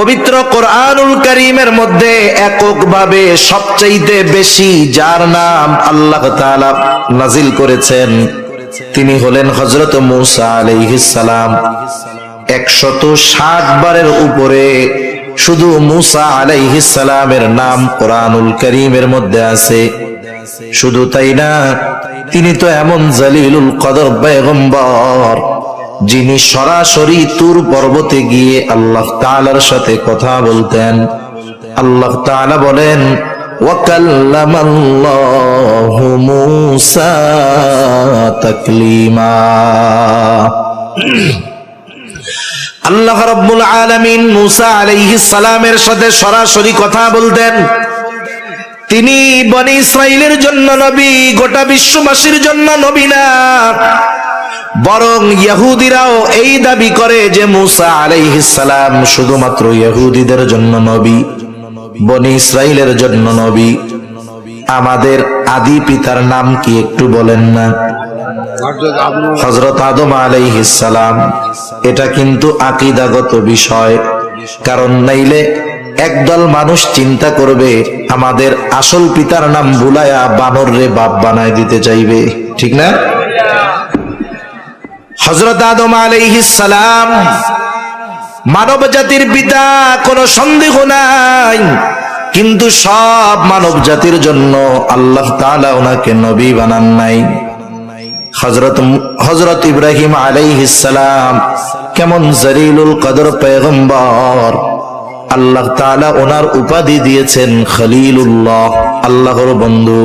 পবিত্র কোরআনুল করিমের মধ্যে এককভাবে সবচাইতে বেশি যার নাম আল্লাহ নাজিল করেছেন, তিনি হলেন হজরত মুসা আলাইহিস সালাম। একশত ষাট বারের উপরে শুধু মুসা আলাইহিস সালামের নাম কোরআনুল করিমের মধ্যে আছে। শুধু তাই না, তিনি তো এমন জালিলুল কদর পেগম্বর যিনি সরাসরি তুর পর্বতে গিয়ে আল্লাহ তালার সাথে কথা বলতেন। আল্লাহ তালা বলেন আল্লাহ রব্বুল আলমিন মুসা আলহি সালামের সাথে সরাসরি কথা বলতেন। তিনি বনি ইসরায়েলের জন্য নবী, গোটা বিশ্ববাসীর জন্য নবী না। বরং ইহুদিরাও এই দাবি করে যে মুসা আলাইহিস সালাম শুধুমাত্র ইহুদিদের জন্য নবী, বনি ইসরাইলের জন্য নবী। আমাদের আদি পিতার নাম কি একটু বলেন না? হজরত আদম আলাইহিস সালাম, এটা কিন্তু আকিদাগত বিষয়। কারণ নাইলে একদল মানুষ চিন্তা করবে, আমাদের আসল পিতার নাম বুলায়া বানর রে বাপ বানায় দিতে চাইবে। ঠিক না? হজরত আদম সালাম মানব জাতির পিতা, কোনো সন্দেহ নাই। কিন্তু সব মানব জাতির জন্য আল্লাহ তাআলা ওনাকে নবী বানান নাই। হজরত হজরত ইব্রাহিম সালাম কেমন জরিলুল কদর পেগম্বর আল্লাহ তাআলা ওনার উপাধি দিয়েছেন খলিলুল্লাহ, আল্লাহর বন্ধু।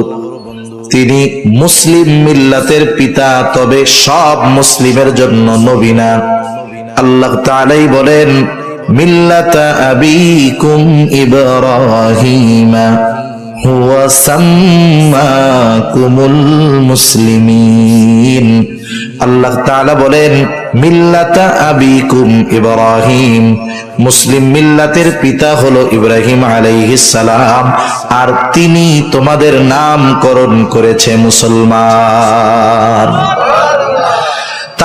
তিনি মুসলিম মিল্লাতের পিতা, তবে সব মুসলিমের জন্য নবীনা আল্লাহ তাআলাই বলেন, মিল্লাতা আবিকুম ইব্রাহিমা, হুয়া সাম্মাকুমুল মুসলিমিন। আল্লাহ তাআলা বলেন, মিল্লাতা আবিকুম ইব্রাহিম। মুসলিম মিল্লাতের পিতা হলো ইব্রাহিম সালাম, আর তিনি তোমাদের নামকরণ করেছে মুসলমান।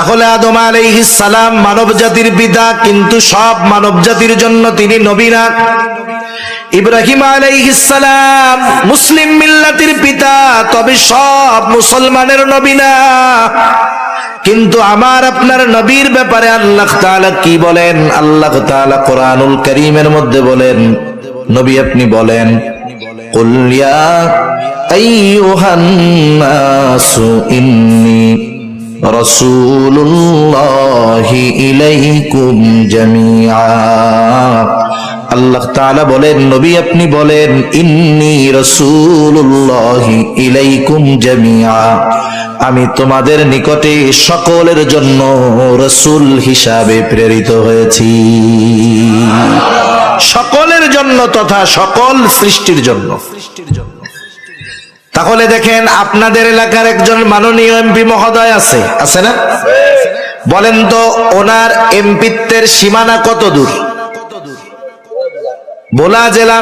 তাহলে আদম আলাইহিস সালাম মানব জাতির পিতা কিন্তু সব মানব জাতির জন্য তিনি নবী না। ইব্রাহিম আলাইহিস সালাম মুসলিম মিল্লাতির পিতা, তবে সব মুসলমানের নবী না। কিন্তু আমার আপনার নবীর ব্যাপারে আল্লাহ তাআলা কি বলেন? আল্লাহ তাআলা কোরআনুল কারীমের মধ্যে বলেন, নবী আপনি বলেন, কুল ইয়া আইয়ুহান নাসু ইন্নী রসুল্লাহি ইলাইকুম জামিয়া আল্লাহ তাআলা বলেন, নবী আপনি বলেন, ইন্নি রসুল্লাহি ইলাইকুম জামিয়া আমি তোমাদের নিকটে সকলের জন্য রসুল হিসাবে প্রেরিত হয়েছি। সকলের জন্য তথা সকল সৃষ্টির জন্য। তাহলে দেখেন আপনাদের এলাকার একজন মাননীয় এমপি মহোদয় আছে। আছে না? বলেন তো ওনার এমপিত্বের সীমানা কত দূর? ভোলা জেলা,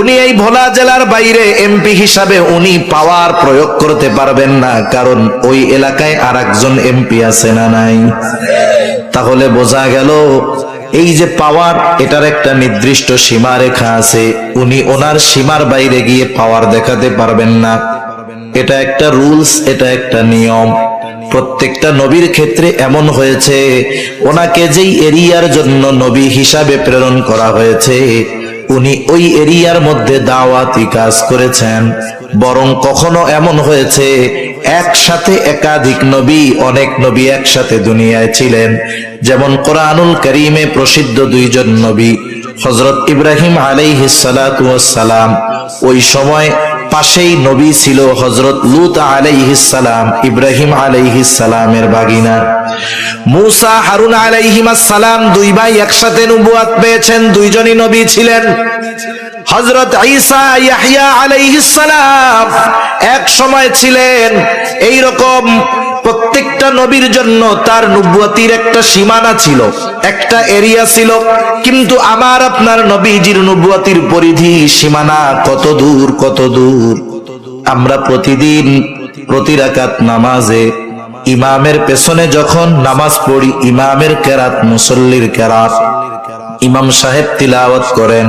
উনি এই ভোলা জেলার বাইরে এমপি হিসাবে উনি পাওয়ার প্রয়োগ করতে পারবেন না, কারণ ওই এলাকায় আর একজন এমপি আছে না নাই। তাহলে বোঝা গেল এই যে পাওয়ার, এটার একটা নির্দিষ্ট সীমা রেখা আছে। উনি ওনার সীমার বাইরে গিয়ে পাওয়ার দেখাতে পারবেন না। এটা একটা রুলস, এটা একটা নিয়ম। প্রত্যেকটা নবীর ক্ষেত্রে এমন হয়েছে, ওনাকে যেই এরিয়ার জন্য নবী হিসাবে প্রেরণ করা হয়েছে উনি ওই এরিয়ার মধ্যে দাওয়াতি কাজ করেছেন। বরং কখনো এমন হয়েছে, একসাথে একাধিক নবী, অনেক নবী একসাথে দুনিয়ায় ছিলেন। যেমন কোরআনুল করিমে প্রসিদ্ধ দুইজন নবী হজরত ইব্রাহিম সালাম ওই সময় পাশেই নবী ছিল হজরত লুত সালাম, ইব্রাহিম সালামের বাগিনা। মুসা, হারুন সালাম দুই ভাই একসাথে নবুয়াত পেয়েছেন, দুইজনই নবী ছিলেন। হজরত ঈসা ইয়াহিয়া আলাইহিস সালাম এক সময় ছিলেন এই রকম প্রত্যেকটা নবীর জন্য তার নবুয়তির একটা সীমানা ছিল, একটা এরিয়া ছিল। কিন্তু আমার আপনার নবীজির নবুয়তির পরিধি সীমানা কত দূর কত দূর। আমরা প্রতিদিন প্রতি রাকাত নামাজে ইমামের পেছনে যখন নামাজ পড়ি, ইমামের কেরাত, মুসল্লির কেরাত, ইমাম সাহেব তিলাওয়াত করেন,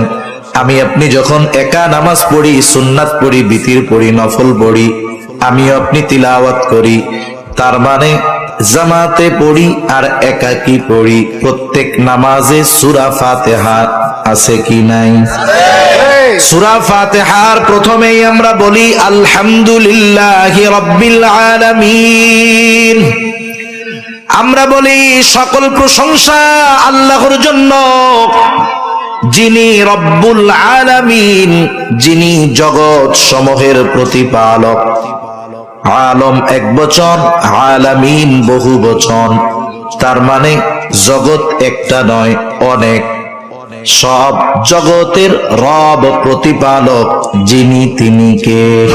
আমি আপনি যখন একা নামাজ পড়ি, সুন্নাত পড়ি, বিতির পড়ি, নফল পড়ি, আমিও আপনি তিলাওয়াত করি তার মানে জামাতে পড়ি আর একাকি পড়ি। প্রত্যেক নামাজে সুরা ফাতেহা আছে কি নাই? প্রথমেই আমরা বলি, আলহামদুলিল্লাহ রব্বিল আমরা বলি, সকল প্রশংসা আল্লাহর জন্য। যিনি রব্বুল আলামিন, যিনি জগৎ সমূহের প্রতিপালক। আলম এক বচন, আলামিন বহু বচন। তার মানে জগৎ একটা নয়, অনেক। সব জগতের রব প্রতিপালক যিনি তিনি কে?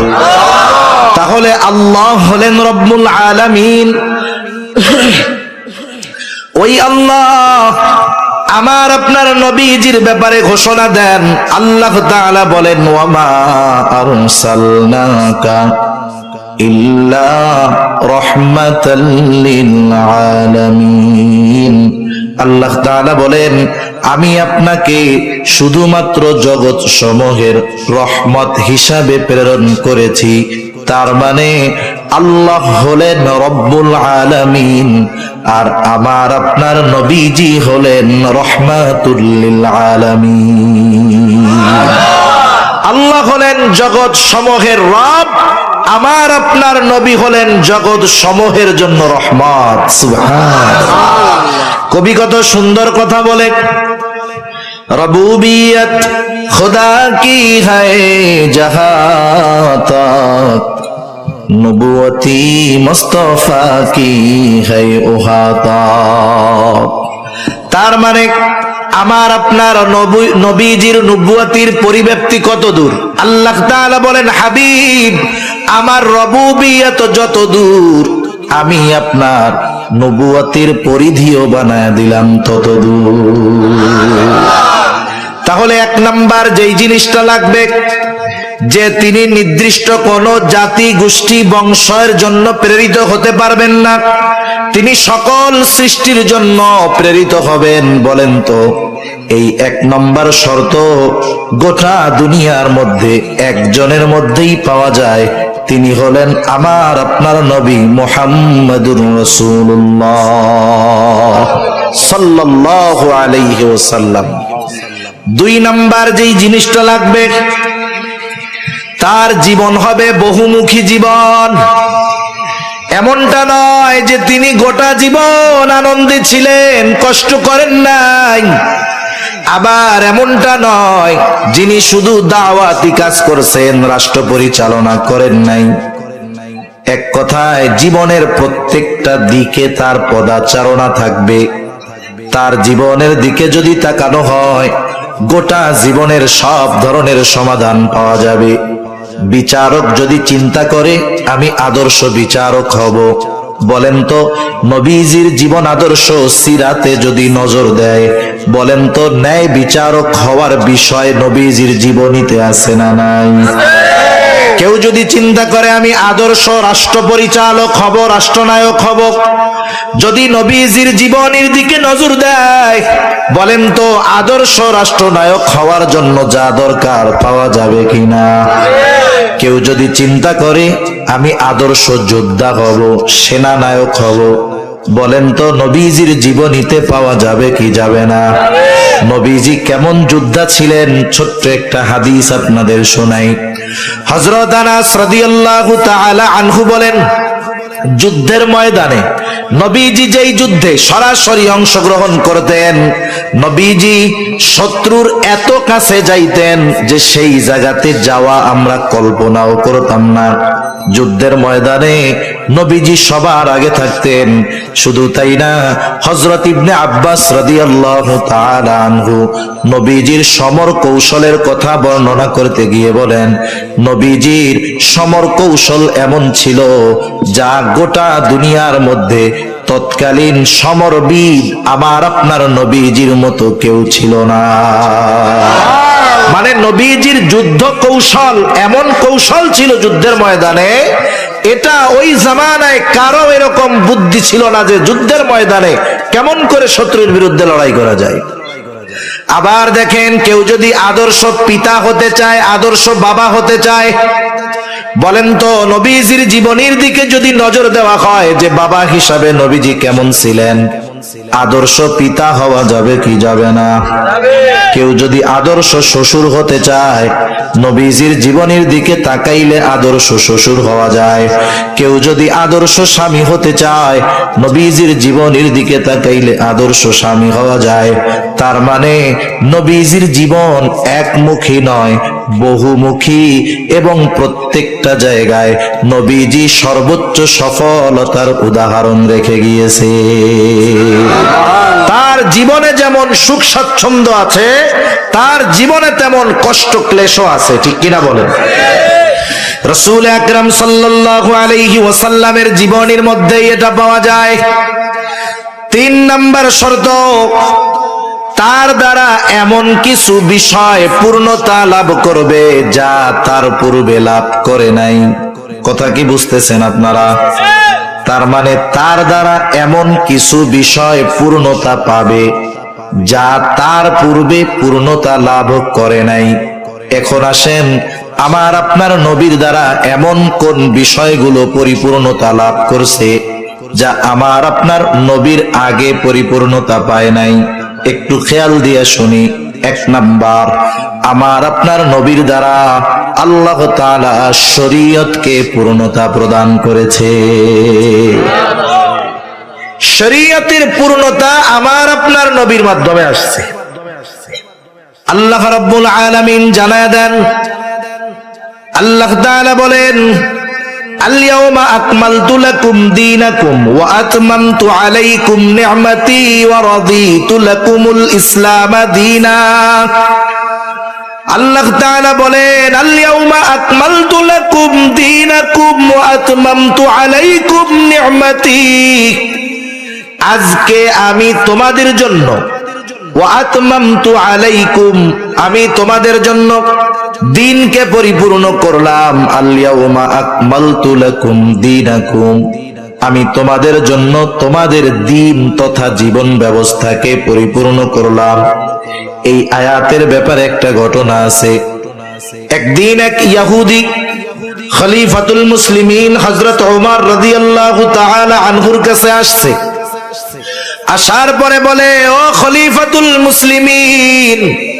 তাহলে আল্লাহ হলেন রব্বুল আলামিন। ওই আল্লাহ আমার আপনার নবীজির ব্যাপারে ঘোষণা দেন। আল্লাহ তাআলা বলেন ওয়ামা আরসালনাকা রাহমাতাল লিল আলামিন আল্লাহ তাআলা বলেন, আমি আপনাকে শুধুমাত্র জগৎ সমূহের রহমত হিসাবে প্রেরণ করেছি। তার মানে আল্লাহ হলেন রব্বুল আলামিন, আর আমার আপনার নবীজি হলেন রহমাতুল্লিল আলামিন আল্লাহ হলেন জগৎ সমূহের রব আমার আপনার নবী হলেন জগৎ সমূহের জন্য রহমত। কবি কত সুন্দর কথা বলে। রবুবিয়ত খুদা কি তক নবুয়তি মুস্তফা কি ওহাতা তার মানে আমার আপনার নবী- নবীজির নবুয়াতির পরিব্যাপ্তি কত দূর? আল্লাহ বলেন হাবিব আমার রবুবিয়ত যত দূর আমি আপনার নবুয়াতির পরিধিও বানায় দিলাম তত তাহলে এক নাম্বার যেই জিনিসটা লাগবে, যে তিনি নির্দিষ্ট কোন জাতি, গোষ্ঠী, বংশের জন্য প্রেরিত হতে পারবেন না। তিনি সকল সৃষ্টির জন্য প্রেরিত হবেন, বলেন তো। এই এক নম্বর শর্ত গোটা দুনিয়ার মধ্যে একজনের মধ্যেই পাওয়া যায় তিনি হলেন আমার আপনার নবী মোহাম্মদুর রসুল্লাহ দুই নাম্বার যেই জিনিসটা লাগবে, তার জীবন হবে বহুমুখী জীবন। এমনটা নয় যে তিনি গোটা জীবন আনন্দে ছিলেন, কষ্ট করেন নাই। আবার এমনটা নয়, যিনি শুধু দাওয়াতি কাজ করছেন, রাষ্ট্র পরিচালনা করেন নাই। এক কথায়, জীবনের প্রত্যেকটা দিকে তার পদাচারণা থাকবে। তার জীবনের দিকে যদি তাকানো হয়, গোটা জীবনের সব ধরনের সমাধান পাওয়া যাবে। বিচারক যদি চিন্তা করে, আমি আদর্শ বিচারক হব। বলেন তো, নবীজির জীবন আদর্শ সিরাতে যদি নজর দেয়, বলেন তো ন্যায় বিচারক হওয়ার বিষয় নবীজির জীবনীতে আছে না নাই? কেউ যদি চিন্তা করে আমি আদর্শ রাষ্ট্র পরিচালক হব, রাষ্ট্রনায়ক হব, যদি নবীজির জীবনের দিকে নজর দেয়, বলেন তো আদর্শ রাষ্ট্রনায়ক হওয়ার জন্য যা দরকার পাওয়া যাবে কিনা? কেউ যদি চিন্তা করে, আমি আদর্শ যোদ্ধা হব, সেনানায়ক হব। বলেন তো, নবীজির জীবনীতে পাওয়া যাবে কি যাবে না? নবীজি কেমন যোদ্ধা ছিলেন? ছোট্ট একটা হাদিস আপনাদের শোনাই। হজরত আনাস রাদিয়াল্লাহু তাআলা আনহু বলেন যুদ্ধের ময়দানে নবীজি যেই যুদ্ধে সরাসরি অংশগ্রহণ করতেন, নবীজি শত্রুর এত কাছে যাইতেন যে সেই জায়গাতে যাওয়া আমরা কল্পনাও করতাম না। যুদ্ধের ময়দানে নবীজি সবার আগে থাকতেন। শুধু তাই না হজরত ইবনে আব্বাস নবীজির সমর কৌশলের কথা বর্ণনা করতে গিয়ে বলেন, নবীজির সমর কৌশল এমন ছিল যা গোটা দুনিয়ার মধ্যে তৎকালীন সমরবিদ আমার আপনার নবীজির মতো কেউ ছিল না। মানে নবীজির যুদ্ধ কৌশল, এমন কৌশল ছিল যুদ্ধের ময়দানে, এটা ওই জামানায় কারও এরকম বুদ্ধি ছিল না যে যুদ্ধের ময়দানে কেমন করে শত্রুর বিরুদ্ধে লড়াই করা যায়। আবার দেখেন, কেউ যদি আদর্শ পিতা হতে চায়, আদর্শ বাবা হতে চায়, বলেন তো নবীজির জীবনীর দিকে যদি নজর দেওয়া হয় যে বাবা হিসাবে নবীজি কেমন ছিলেন? আদর্শ পিতা হওয়া যাবে কি যাবে না? কেউ যদি আদর্শ শ্বশুর হতে চায় নবীজির জীবনের দিকে তাকাইলে আদর্শ শ্বশুর হওয়া যায়। কেউ যদি আদর্শ স্বামী হতে চায় নবীজির জীবনের দিকে তাকাইলে আদর্শ স্বামী হওয়া যায়। তার মানে নবীজির জীবন একমুখী নয় বহুমুখী এবং প্রত্যেকটা জায়গায় নবীজি সর্বোচ্চ সফলতার উদাহরণ রেখে গিয়েছে। তার জীবনে যেমন সুখ স্বাচ্ছন্দ্য আছে, তার জীবনে তেমন কষ্ট ক্লেশও আছে, ঠিক কিনা বলেন? রসুল আকরাম সাল্লাল্লাহু আলাইহি ওয়াসাল্লামের জীবনের মধ্যেই এটা পাওয়া যায়। তিন নাম্বার শর্ত তার দ্বারা এমন কিছু বিষয় পূর্ণতা লাভ করবে যা তার পূর্বে লাভ করে নাই। কথা কি বুঝতেছেন আপনারা? তার মানে তার দ্বারা এমন কিছু বিষয় পূর্ণতা পাবে যা তার পূর্বে পূর্ণতা লাভ করে নাই। এখন আসেন, আমার আপনার নবীর দ্বারা এমন কোন বিষয়গুলো পরিপূর্ণতা লাভ করছে যা আমার আপনার নবীর আগে পরিপূর্ণতা পায় নাই? একটু খেয়াল দিয়ে শুনি। এক নাম্বার, আমার আপনার নবীর দ্বারা আল্লাহ তাআলা শরীয়তকে পূর্ণতা প্রদান করেছে। শরীয়তের পূর্ণতা আমার আপনার নবীর মাধ্যমে আসছে। আল্লাহ রাব্বুল আলামিন জানায় দেন, আল্লাহ তাআলা বলেন আলিয়াউমা আকমালতু লাকুম দীনাকুম ওয়া আলাইকুম নি'মাতি ওয়া রাদিতু লাকুমুল ইসলাম দীনা। আল্লাহ বলেন আলিয়াউমা আকমালতু লাকুম দীনাকুম ওয়া আলাইকুম নি'মাতি। আজকে আমি তোমাদের জন্য, ওয়া আতমামতু আলাইকুম, আমি তোমাদের জন্য দিনকে পরিপূর্ণ করলাম। আল-ইয়াউমা আকমালতু লাকুম দীনাকুম। আমি তোমাদের জন্য তোমাদের দিন তথা জীবন ব্যবস্থাকে পরিপূর্ণ করলাম। এই আয়াতের ব্যাপারে একটা ঘটনা আছে। একদিন এক ইয়াহুদি খলিফাতুল মুসলিমিন হযরত ওমর রাদিয়াল্লাহু আনহুর কাছে আসছে। আসার পরে বলে, ও খলিফাতুল মুসলিমিন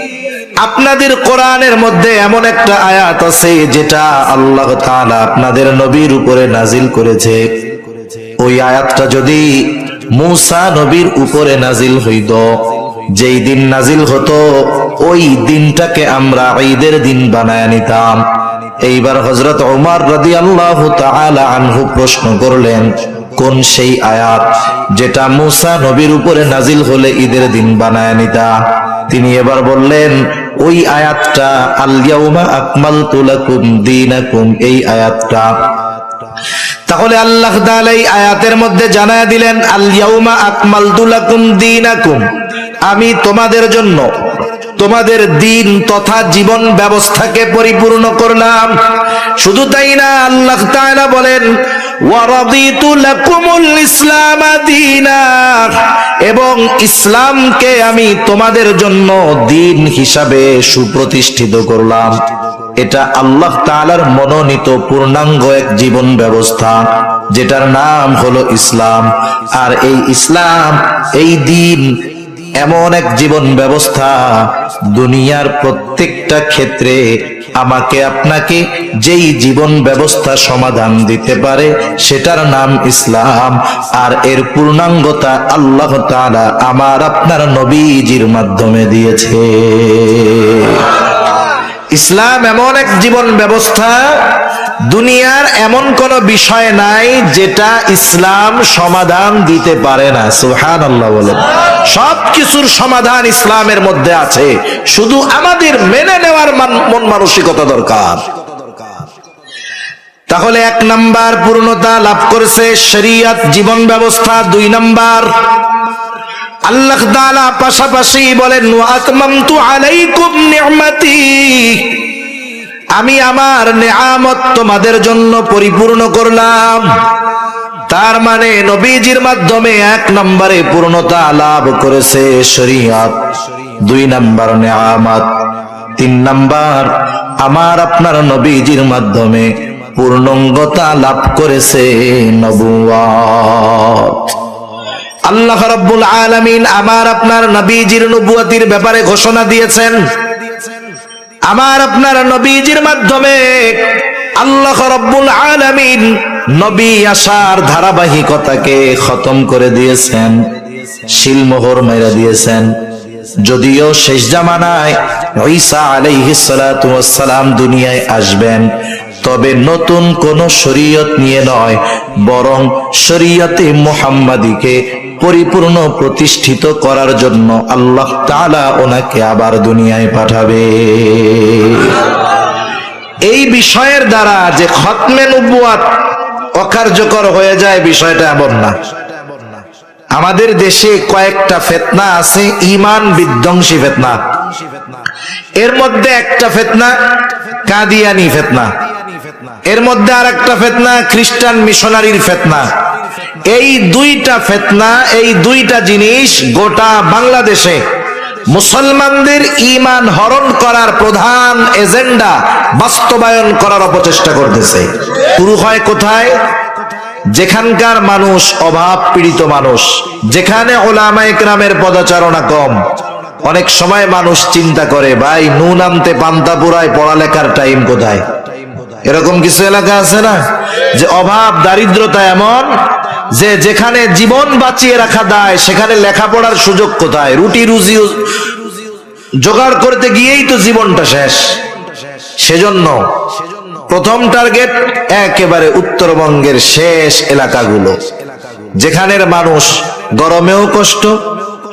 আপনাদের কোরআনের মধ্যে এমন একটা আয়াত আছে যেটা আল্লাহ তাআলা আপনাদের নবীর উপরে নাজিল করেছে। ওই আয়াতটা যদি মূসা নবীর উপরে নাজিল হইত, যেই দিন নাজিল হতো, ওই দিনটাকে আমরা ঈদের দিন বানায় নিতাম। এইবার হজরত ওমর রাদি আল্লাহ আনহু প্রশ্ন করলেন, কোন সেই আয়াত যেটা মুসা নবীর উপরে নাজিল হলে ঈদের দিন বানায় নিতা তিনি এবার বললেন ওই আয়াতটা আলিয়াউমা আকমাল তুলাকুম দিনাকুম এই আয়াতটা। তাহলে আল্লাহ তাআলা এই আয়াতের মধ্যে জানায় দিলেন আল ইয়াউমা আকমালতু লাকুম দীনাকুম আমি তোমাদের জন্য তোমাদের দিন তথা জীবন ব্যবস্থাকে পরিপূর্ণ করলাম। শুধু তাই না, আল্লাহ তাআলা বলেন এবং ইসলামকে আমি তোমাদের জন্য দিন হিসাবে সুপ্রতিষ্ঠিত করলাম। এটা আল্লাহ তাআলার মনোনীত পূর্ণাঙ্গ এক জীবন ব্যবস্থা, যেটার নাম হলো ইসলাম। আর এই ইসলাম, এই দিন এমন এক জীবন ব্যবস্থা দুনিয়ার প্রত্যেকটা ক্ষেত্রে আমাকে আপনাকে যেই জীবন ব্যবস্থা সমাধান দিতে পারে, সেটার নাম ইসলাম। আর এর পূর্ণাঙ্গতা আল্লাহ তাআলা আমার আপনার নবীজির মাধ্যমে দিয়েছে। ইসলাম এমন এক জীবন ব্যবস্থা দুনিয়ার এমন কোন বিষয় নাই যেটা ইসলাম সমাধান দিতে পারে না। সুহান আল্লাহ বলেন সব কিছুর সমাধান ইসলামের মধ্যে আছে। শুধু আমাদের মেনে নেওয়ার মন মানসিকতা দরকার। তাহলে এক নাম্বার পূর্ণতা লাভ করেছে শরিয়ত জীবন ব্যবস্থা। দুই নাম্বার, আল্লাহ তাআলা পাশাপাশি বলেন আলাইকুম নি'মাতি। আমি আমার নেয়ামত তোমাদের জন্য পরিপূর্ণ করলাম। তার মানে নবীজির মাধ্যমে এক নম্বরে পূর্ণতা লাভ করেছে শরীয়ত, দুই নম্বর নেয়ামত, তিন নম্বর আমার আপনার নবীজির মাধ্যমে পূর্ণঙ্গতা লাভ করেছে নবুয়াত আল্লাহ রাব্বুল আলামিন আমার আপনার নবীজির নবুয়াতির ব্যাপারে ঘোষণা দিয়েছেন। আমার আপনার নবীজির মাধ্যমে আল্লাহ রাব্বুল আলামিন নবী আসার ধারাবাহিকতাকে খতম করে দিয়েছেন শিলমোহর মেরে দিয়েছেন। যদিও শেষ জামানায় ঈসা সালাম দুনিয়ায় আসবেন, তবে নতুন কোন শরীয়ত নিয়ে নয়, বরং শরীয়তে মুহাম্মাদিকে পরিপূর্ণ প্রতিষ্ঠিত করার জন্য আল্লাহ তাআলা ওনাকে আবার দুনিয়ায় পাঠাবে। এই বিষয়ের দ্বারা যে খতমে নবুয়াত অকার্যকর হয়ে যায় বিষয়টা এমন না। আমাদের দেশে কয়েকটা ফেতনা আছে ইমান বিধ্বংসী ফেতনা। এর মধ্যে একটা ফেতনা, কাদিয়ানি ফেতনা। এর মধ্যে আর একটা ফেতনা, খ্রিস্টান মিশনারির ফেতনা। এই দুইটা ফেতনা, এই দুইটা জিনিস গোটা বাংলাদেশে মুসলমানদের ইমান হরণ করার প্রধান এজেন্ডা বাস্তবায়ন করার অপচেষ্টা করতেছে। শুরু হয় কোথায়? যেখানকার মানুষ অভাব পীড়িত মানুষ। যেখানে ওলামা একরামের পদাচারণা কম। অনেক সময় মানুষ চিন্তা করে, ভাই, নুন আনতে পান্তা পুরায় পড়ালেখার টাইম কোথায়? এরকম কিছু এলাকা আছে না? যে অভাব, দারিদ্রতা এমন যে যেখানে জীবন বাঁচিয়ে রাখা দায়, সেখানে লেখাপড়ার সুযোগ কোথায়? রুটি রুজি জোগাড় করতে গিয়েই তো জীবনটা শেষ। সেজন্য প্রথম টার্গেট একেবারে উত্তরবঙ্গের শেষ এলাকাগুলো, যেখানের মানুষ গরমেও কষ্ট,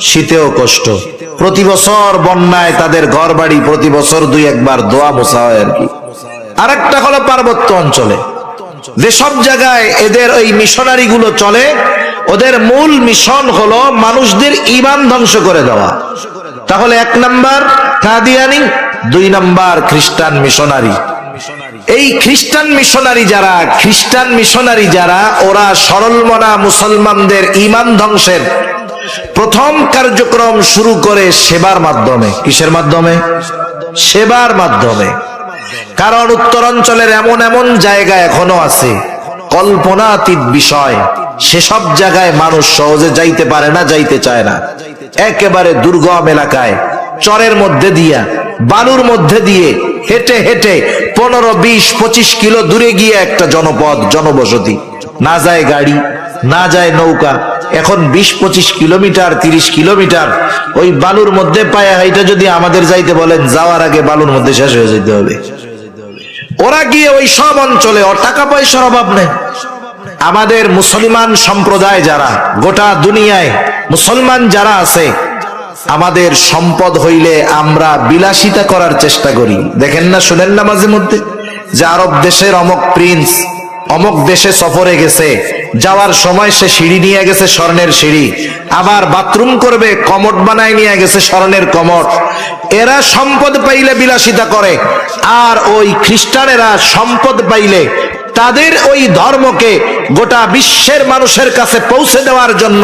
শীতেও কষ্ট। প্রতি বছর বন্যায় তাদের ঘর বাড়ি প্রতি বছর দুই একবার দোয়া মোছা হয় আর কি আরেকটা হলো পার্বত্য অঞ্চলে। যেসব জায়গায় এদের ওই মিশনারি গুলো চলে, ওদের মূল মিশন হলো মানুষদের ইমান ধ্বংস করে দেওয়া। তাহলে এক নাম্বার কাদিয়ানি, দুই নাম্বার খ্রিস্টান মিশনারি। এই খ্রিস্টান মিশনারি যারা, খ্রিস্টান মিশনারি যারা, ওরা সরলমনা মুসলমানদের ইমান ধ্বংসের প্রথম কার্যক্রম শুরু করে সেবার মাধ্যমে। কিসের মাধ্যমে? সেবার মাধ্যমে। কারণ উত্তরাঞ্চলের এমন এমন জায়গা এখনও আছে। কল্পনাতীত বিষয়। সেসব জায়গায় মানুষ সহজে যাইতে পারে না, যাইতে চায় না। একেবারে দুর্গম এলাকায়। চরের মধ্যে দিয়া, বালুর মধ্যে দিয়ে হেঁটে হেঁটে পনেরো, বিশ, পঁচিশ কিলো দূরে গিয়ে একটা জনপদ, জনবসতি। না যায় গাড়ি, না যায় নৌকা। এখন বিশ, পঁচিশ কিলোমিটার, তিরিশ কিলোমিটার ওই বালুর মধ্যে পায়ে হাইটা যদি আমাদের যাইতে বলেন, যাওয়ার আগে বালুর মধ্যে শেষ হয়ে যেতে হবে। ওরা গিয়ে ওই সব অঞ্চলে ওর টাকা পয়সার অভাব নেই। আমাদের মুসলমান সম্প্রদায় যারা, গোটা দুনিয়ায় মুসলমান যারা আছে, আমাদের সম্পদ হইলে আমরা বিলাসিতা করার চেষ্টা করি। দেখেন না, শুনেন না মাঝে মধ্যে? যে আরব দেশের অমক প্রিন্স, অমক দেশে সফরে গেছে, যাওয়ার সময় সে সিঁড়ি নিয়ে গেছে স্বর্ণের সিঁড়ি, আবার বাথরুম করবে, কমট বানায় নিয়ে গেছে স্বর্ণের কমট। এরা সম্পদ পাইলে বিলাসিতা করে, আর ওই খ্রিস্টানেরা সম্পদ পাইলে তাদের ওই ধর্মকে গোটা বিশ্বের মানুষের কাছে পৌঁছে দেওয়ার জন্য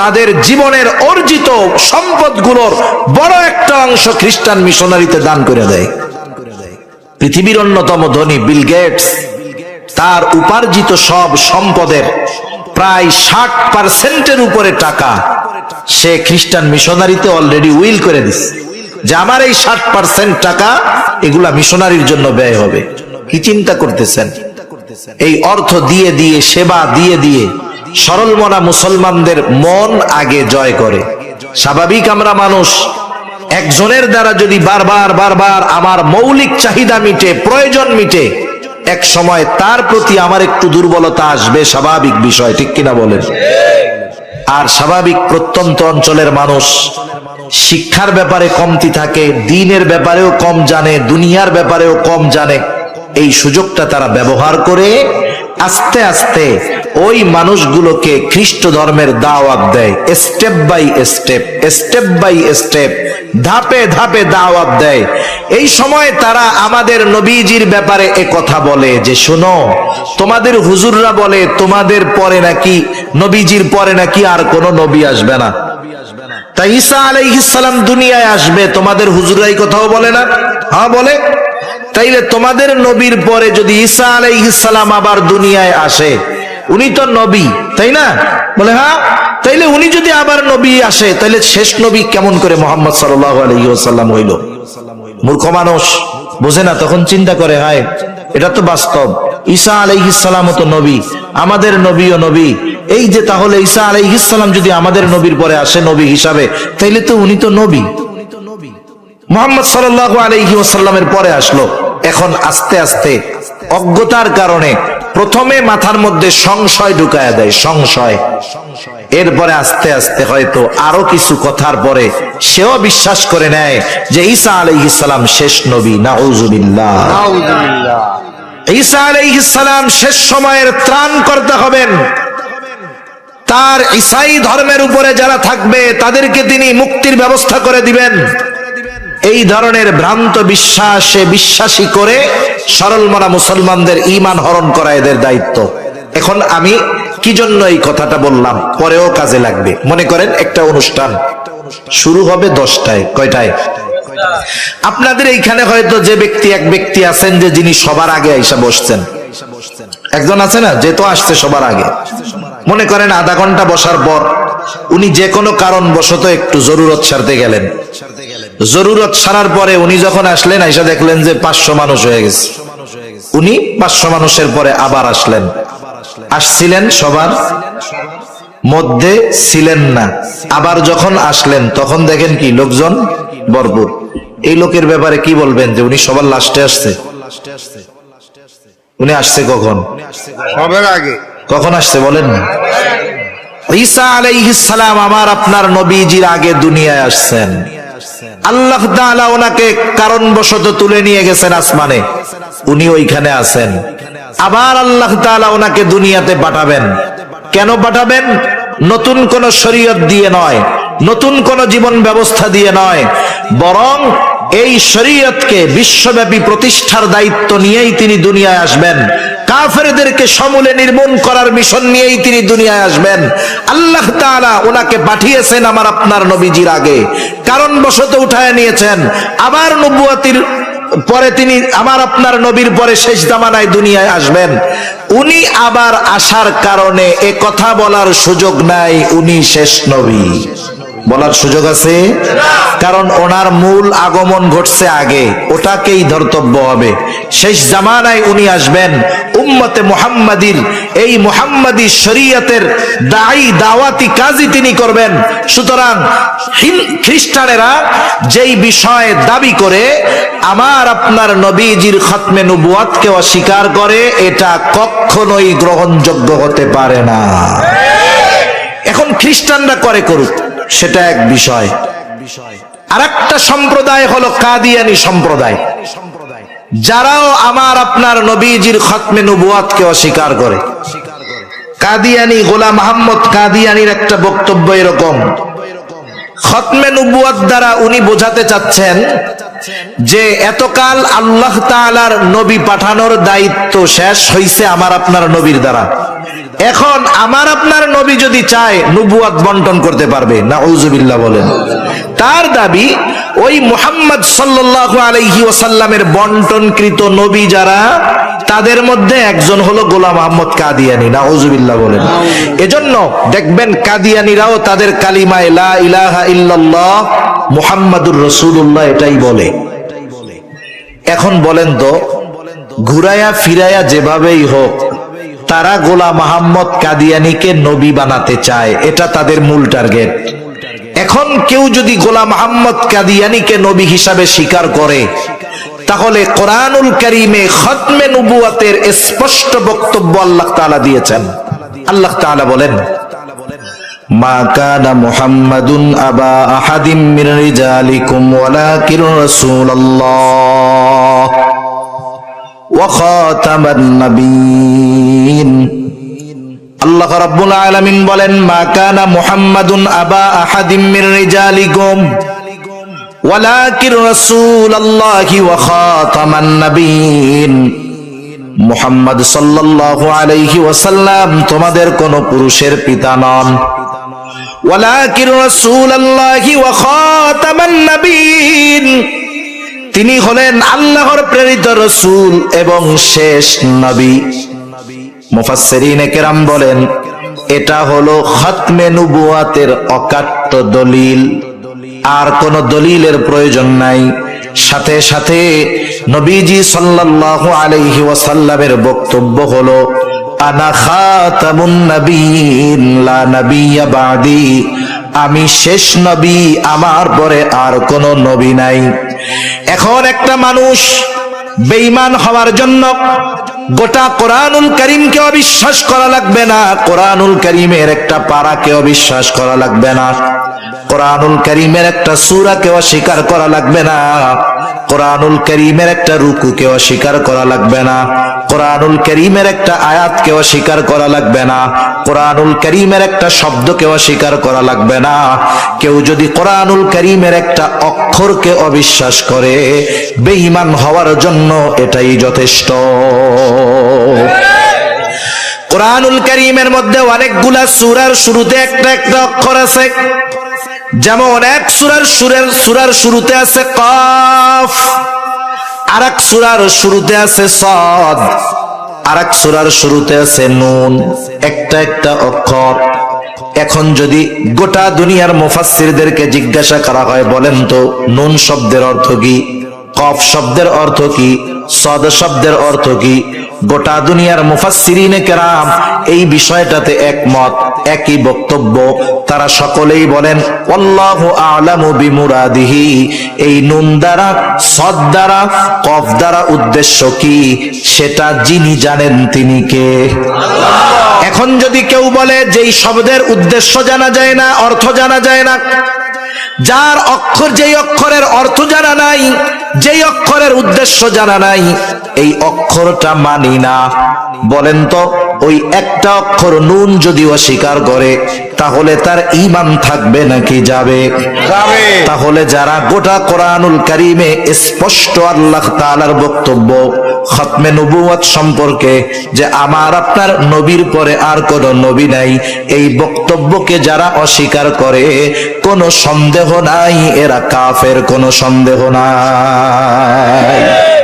তাদের জীবনের অর্জিত সম্পদগুলোর বড় একটা অংশ খ্রিস্টান মিশনারিতে দান করে দেয়। পৃথিবীর অন্যতম ধনী বিল গেটস, তার উপার্জিত সব সম্পদের প্রায় ষাট পার্সেন্টের উপরে টাকা সে খ্রিস্টান মিশনারিতে অলরেডি উইল করে দিছে। যে আমার এই ষাট পার্সেন্ট টাকা এগুলা মিশনারির জন্য ব্যয় হবে। কি চিন্তা করতেছেন? এই অর্থ দিয়ে দিয়ে, সেবা দিয়ে দিয়ে সরল মনা মুসলমানদের মন আগে জয় করে। স্বাভাবিক আমরা মানুষ, একজনের দ্বারা যদি বারবার বারবার আমার মৌলিক চাহিদা মিটে, প্রয়োজন মিটে, এক সময় তার প্রতি আমার একটু দুর্বলতা আসবে, স্বাভাবিক বিষয়, ঠিক কিনা বলেন? আর স্বাভাবিক প্রত্যন্ত অঞ্চলের মানুষ শিক্ষার ব্যাপারে কমতি থাকে, দিনের ব্যাপারেও কম জানে, দুনিয়ার ব্যাপারেও কম জানে। এই সুযোগটা তারা ব্যবহার করে আস্তে আস্তে ওই মানুষগুলোকে খ্রিস্ট ধর্মের দাওয়াত দেয়। Step by step step by step, ধাপে ধাপে দাওয়াত দেয়। এই সময় তারা আমাদের নবীজির ব্যাপারে এ কথা বলে যে, শোনো, তোমাদের হুজুররা বলে, তোমাদের পরে নাকি, নবীজির পরে নাকি আর কোনো নবী আসবে না। তাই ঈসা আলাইহিসালাম দুনিয়ায় আসবে, তোমাদের হুজুরাই কথাও বলে না? হ্যাঁ বলে। তাইলে তোমাদের নবীর পরে যদি ঈসা আলাইহিসালাম আবার দুনিয়ায় আসে, উনি তো নবী, তাই না? বলে হ্যাঁ তাইলে উনি যদি আবার নবী আসে, তাইলে শেষ নবী কেমন করে মোহাম্মদ সাল্লাহ আলহিহাল্লাম হইল? মূর্খ মানুষ, বোঝে না, তখন চিন্তা করে, হায়, এটা তো বাস্তব। ঈসা আলাইহিসালাম তো নবী, আমাদের নবী ও নবী। এই যে তাহলে ঈসা আলাইহিসালাম যদি আমাদের নবীর পরে আসে, নবী হিসাবে, তাইলে তো উনি তো নবী। মোহাম্মদ সাল্লাহ আলহি ওসাল্লামের পরে আসলো। এখন আস্তে আস্তে অজ্ঞতার কারণে প্রথমে মাথার মধ্যে সংশয় ঢুকায়া দেয় সংশয়। এরপরে আস্তে আস্তে হয়তো আরও কিছু কথার পরে সেও বিশ্বাস করে নেয় যে ঈসা আলাইহিসালাম শেষ নবী নাউজুবিল্লাহ। ঈসা আলাইহিসালাম শেষ সময়ের ত্রাণ করতে হবেন। তার ঈসাই ধর্মের উপরে যারা থাকবে তাদেরকে তিনি মুক্তির ব্যবস্থা করে দিবেন। এই ধরনের ভ্রান্ত বিশ্বাসে বিশ্বাসী করে সরল মনা মুসলমানদের ইমান হরণ করা এদের দায়িত্ব। এখন আমি কি জন্য এই কথাটা বললাম? পরেও কাজে লাগবে। মনে করেন একটা অনুষ্ঠান। শুরু হবে দশটায়। কয়টায়? আপনাদের এইখানে হয়তো যে ব্যক্তি, এক ব্যক্তি আছেন যে যিনি সবার আগে আইসা বসছেন। একজন আছে না? যে তো আসছে সবার আগে। মনে করেন আধা ঘণ্টা বসার পর উনি যে কোনো কারণ বশত একটু জরুরত সারতে গেলেন। জরুরত সারার পরে উনি যখন আসলেন আইসা দেখলেন যে পাঁচশো মানুষ হয়ে গেছে। উনি পাঁচশো মানুষের পরে আবার আসলেন। আসছিলেন সবার মধ্যে ছিলেন না। আবার যখন আসলেন তখন দেখেন কি লোকজন ভরপুর। এই লোকের ব্যাপারে কি বলবেন যে উনি সবার লাস্টে আসছে? উনি আসছে কখন? সবার আগে। কখন আসছে বলেন? না ঈসা আলাইহিস সালাম আমার আপনার নবীজির আগে দুনিয়ায় আসছেন। আল্লাহ তাআলা ওনাকে কারণবশত তুলে নিয়ে গেছেন আসমানে। উনি ওইখানে আছেন। আবার আল্লাহ তাআলা ওনাকে দুনিয়াতে পাঠাবেন। কেন পাঠাবেন? নতুন কোন শরীয়ত দিয়ে নয়, নতুন কোন জীবন ব্যবস্থা দিয়ে নয়, বরং এই শরীয়তকে বিশ্বব্যাপী প্রতিষ্ঠার দায়িত্ব নিয়েই তিনি দুনিয়ায় আসবেন। কাফেরদেরকে সমূলে নির্মূল করার মিশন নিয়েই তিনি দুনিয়ায় আসবেন। আল্লাহ তাআলা ওনাকে পাঠিয়েছেন আমার আপনার নবীজির আগে। কারণ বশত উঠায় নিয়েছেন। আবার নবুয়াতির পরে তিনি আমার আপনার নবীর পরে শেষ জামানায় দুনিয়ায় আসবেন। উনি আবার আসার কারণে এ কথা বলার সুযোগ নাই। উনি শেষ নবী। বলার সুযোগ আছে? কারণ ওনার মূল আগমন ঘটছে আগে। ওটাকেই ধর্তব্য হবে। শেষ জামানায় উনি আসবেন উম্মতে মুহাম্মাদির। এই মুহাম্মাদি শরীয়তের দায়ী, দাওয়াতি কাজই তিনি করবেন। সুতরাং খ্রিস্টানেরা যেই বিষয়ে দাবি করে, আমার আপনার নবীজির খতমে নবুয়াতকে অস্বীকার করে, এটা কখনোই গ্রহণযোগ্য হতে পারে না। এখন খ্রিস্টানরা করে করুক। সেটা এক বিষয়। আর একটা সম্প্রদায় হলো কাদিয়ানি সম্প্রদায়। যারাও আমার আপনার নবীজির খতমে নবুয়াতকে অস্বীকার করে। কাদিয়ানি গোলাম মোহাম্মদ কাদিয়ানির একটা বক্তব্য এরকম। খতমে নবুয়াত দ্বারা উনি বোঝাতে চাচ্ছেন যে, এতকাল আল্লাহ তাআলার নবী পাঠানোর দায়িত্ব শেষ হইছে আমার আপনার নবীর দ্বারা। এখন আমার আপনার নবী যদি চায় নবুয়াত বন্টন করতে পারবে না উজুবিল্লাহ বলেন। তার দাবি, ওই মুহাম্মদ সাল্লাল্লাহু আলাইহি ওয়াসাল্লামের বন্টনকৃত নবী যারা, তাদের মধ্যে একজন হলো গোলাম আহমদ কাদিয়ানি না উজুবিল্লাহ বলেন। এজন্য দেখবেন কাদিয়ানিরাও তাদের কালিমায় লা ইলাহা ইল্লাল্লাহ মুহাম্মাদুর রাসূলুল্লাহ এটাই বলে। এখন বলেন তো, ঘুরায়া ফিরায়া যেভাবেই হোক তারা গোলাম আহম্মদ কাদিয়ানিকে নবী বানাতে চায়। এটা তাদের মূল টার্গেট। এখন কেউ যদি গোলাম আহম্মদ কাদিয়ানিকে নবী হিসাবে স্বীকার করে, তাহলে কোরআনুল করিমে খতমে নবুয়াতের স্পষ্ট বক্তব্য আল্লাহ তাআলা দিয়েছেন। আল্লাহ তাআলা বলেন রিজালিকুম ওয়ালাকিন রাসূলুল্লাহ। ওয়া খাতামান নাবিয়্যিন আল্লাহ ওয়াসাল্লাম তোমাদের কোন পুরুষের পিতা নন। ওয়ালাকিন রাসূলুল্লাহি ওয়া খাতামান নাবিয়িন। তিনি হলেন আল্লাহর প্রেরিত রসুল এবং শেষ নবী। মুফাসসিরিনে বলেন, এটা হলো খতমে নবুয়াতের অকাট্য দলিল। আর কোন দলিলের প্রয়োজন নাই। সাথে সাথে নবীজি সাল্লাল্লাহু আলাইহি ওয়াসাল্লামের বক্তব্য হলো, আনা খাতামুন নবীন, লা বাদি। আমি শেষ নবী, আমার পরে আর কোন নবী নাই। এখন একটা মানুষ বেঈমান হওয়ার জন্য গোটা কোরআনুল করিমকে অবিশ্বাস করা লাগবে না, কোরআনুল করিমের একটা পারাকে অবিশ্বাস করা লাগবে না, কোরআনুল করিমের একটা সূরাকে অস্বীকার করা লাগবে না। কোরআনুল করিমের একটা রুকুকে অস্বীকার করা লাগবে না। কোরআনুল করিমের একটা আয়াতকে অস্বীকার করা লাগবে না। কোরআনুল করিমের একটা শব্দকে অস্বীকার করা লাগবে না। কেউ যদি কোরআনুল করিমের একটা অক্ষরকে অবিশ্বাস করে, বেঈমান হওয়ার জন্য এটাই যথেষ্ট। কোরআনুল করিমের মধ্যে অনেকগুলা সূরার শুরুতে একটা একটা অক্ষর আছে। যেমন এক সুরার সুরের, সুরার শুরুতে আছে কফ আর এক সুরার শুরুতে আছে সদ আর এক সুরার শুরুতে আছে নুন, একটা একটা অক্ষর। এখন যদি গোটা দুনিয়ার মুফাসসিরদেরকে জিজ্ঞাসা করা হয়, বলেন তো, নুন শব্দের অর্থ কি? কফ শব্দের অর্থ কি? সদ শব্দের অর্থ কি? গোটা দুনিয়ার মুফাসসিরিনে কেরাম এই বিষয়টাতে একমত, একই বক্তব্য। তারা সকলেই বলেন বিমুরাদিহি। এই নুন দ্বারা, সদ দ্বারা, কফ দ্বারা উদ্দেশ্য কি? সেটা যিনি জানেন তিনি কে? এখন যদি কেউ বলে যেই শব্দের উদ্দেশ্য জানা যায় না, অর্থ জানা যায় না, যার অক্ষর যেই অক্ষরের অর্থ জানা নাই যেই অক্ষরের উদ্দেশ্য জানা নাই, এই অক্ষরটা মানি না। বলেন তো, ওই একটা অক্ষর নুন যদি অস্বীকার করে তাহলে তার ইমান থাকবে নাকি যাবে। তাহলে যারা গোটা কোরআনুল কারিমে স্পষ্ট আল্লাহ তাআলার বক্তব্য খতমে নবুয়াত সম্পর্কে যে আমার আপনার নবীর পরে আর কোন নবী নাই এই বক্তব্যকে যারা অস্বীকার করে কোনো সন্দেহ নাই এরা কাফের কোনো সন্দেহ নাই